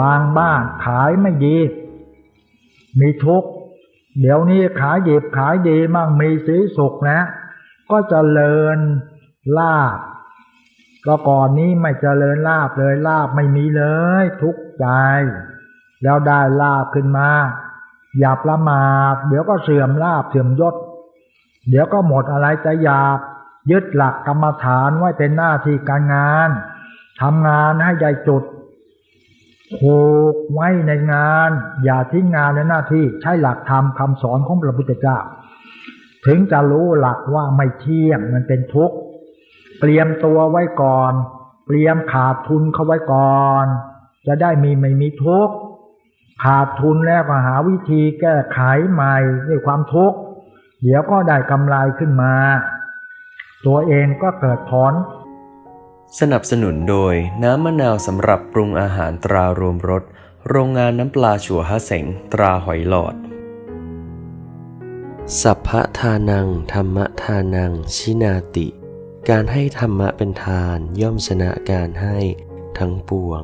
บางบ้านขายไม่ดีมีทุกข์เดี๋ยวนี้ขายดีขายดีมั่งมีสีสุขนะ ก็เจริญลาบก็ก่อนนี้ไม่เจริญลาบเลยลาบไม่มีเลย ทุกข์ใจ แล้วได้ลาบขึ้นมา อย่าประมาทเดี๋ยวก็เสื่อมลาบเสื่อมยศ เดี๋ยวก็หมดอะไรจะอยากยึดหลักกรรมฐานไว้เป็นหน้าที่การงานทำงานให้ได้จุด ผูกไว้ในงาน อย่าทิ้งงานในหน้าที่ใช้หลักธรรมคำสอนของพระพุทธเจ้า ถึงจะรู้หลักว่าไม่เที่ยงมันเป็นทุกข์เตรียมตัวไว้ก่อน เตรียมขาดทุนเข้าไว้ก่อน จะได้มีไม่มีทุกข์ขาดทุนแล้วก็หาวิธีแก้ไขใหม่ด้วยความทุกข์เดี๋ยวก็ได้กำไรขึ้นมา ตัวเองก็เกิดถอน สนับสนุนโดยน้ำมะนาวสำหรับปรุงอาหารตรารวมรสโรงงานน้ำปลาชัวฮะเสงตราหอยหลอด สัพพะทานัง ธรรมทานัง ชินาติ การให้ธรรมะเป็นทานย่อมชนะการให้ทั้งปวง